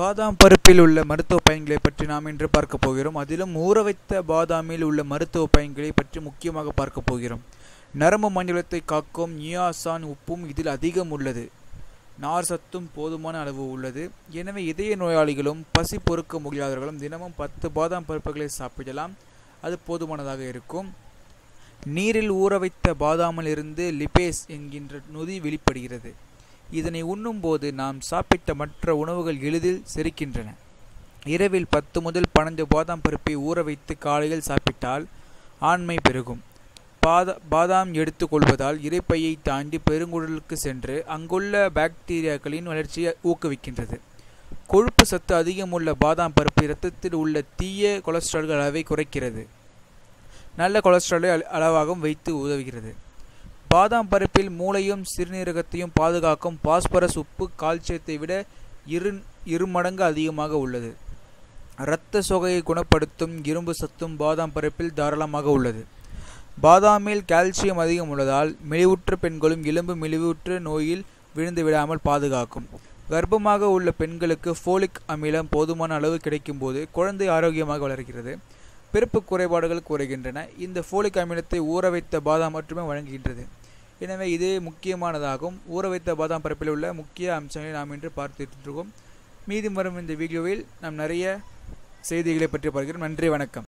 பாதாம் பருப்பில் உள்ள மருத்துவ பயன்களை பற்றி நாம் இன்று பார்க்க போகிறோம். அதிலும் ஊற வைத்த பாதாமில் உள்ள மருத்துவ பயன்களை பற்றி முக்கியமாக பார்க்க போகிறோம். நரம்பு மண்டலத்தை காக்கும் நியாசான் உப்பும் இதில் அதிகம் உள்ளது. நார் சத்தும் போதுமான அளவு உள்ளது. எனவே இதய நோயாளிகளும் பசி பொறுக்க முடியாதவர்களும் தினமும் பத்து பாதாம் பருப்புகளை சாப்பிடலாம். அது போதுமானதாக இருக்கும். நீரில் ஊற வைத்த பாதாமில் இருந்து லிபேஸ் என்கின்ற நொதி வெளிப்படுகிறது. இதனை உண்ணும்போது நாம் சாப்பிட்ட மற்ற உணவுகள் எளிதில் செரிக்கின்றன. இரவில் பத்து முதல் பன்னெண்டு பாதாம் பருப்பை ஊற வைத்து காலையில் சாப்பிட்டால் ஆண்மை பெருகும். பாதா பாதாம் எடுத்துக்கொள்வதால் இறைப்பையை தாண்டி பெருங்குடலுக்கு சென்று அங்குள்ள பாக்டீரியாக்களின் வளர்ச்சியை ஊக்குவிக்கின்றது. கொழுப்பு சத்து அதிகமுள்ள பாதாம் பருப்பு இரத்தத்தில் உள்ள தீய கொலஸ்ட்ரால்கள் அளவை குறைக்கிறது. நல்ல கொலஸ்ட்ராலை அளவாகவும் வைத்து உதவுகிறது. பாதாம் பருப்பில் மூளையும் சிறுநீரகத்தையும் பாதுகாக்கும் பாஸ்பரஸ் உப்பு கால்சியத்தை விட இரு இரு மடங்கு அதிகமாக உள்ளது. இரத்த சோகையை குணப்படுத்தும் இரும்பு சத்தும் பாதாம் பருப்பில் தாராளமாக உள்ளது. பாதாமில் கால்சியம் அதிகம் உள்ளதால் மெலிவுற்ற பெண்களும் எலும்பு மெலிவுற்ற நோயில் விழுந்து விடாமல் பாதுகாக்கும். கர்ப்பமாக உள்ள பெண்களுக்கு ஃபோலிக் அமிலம் போதுமான அளவு கிடைக்கும்போது குழந்தை ஆரோக்கியமாக வளர்கிறது. பிறப்பு குறைபாடுகள் குறைகின்றன. இந்த ஃபோலிக் அமிலத்தை ஊற வைத்த பாதாம் மட்டுமே வழங்குகின்றது. எனவே இது முக்கியமானதாகும். ஊற வைத்த பாதாம் பருப்பில் உள்ள முக்கிய அம்சங்களை நாம் இன்று பார்த்துட்டு இருக்கோம் மீதி வரும் இந்த வீடியோவில் நாம் நிறைய செய்திகளை பற்றி பார்க்கிறோம். நன்றி வணக்கம்.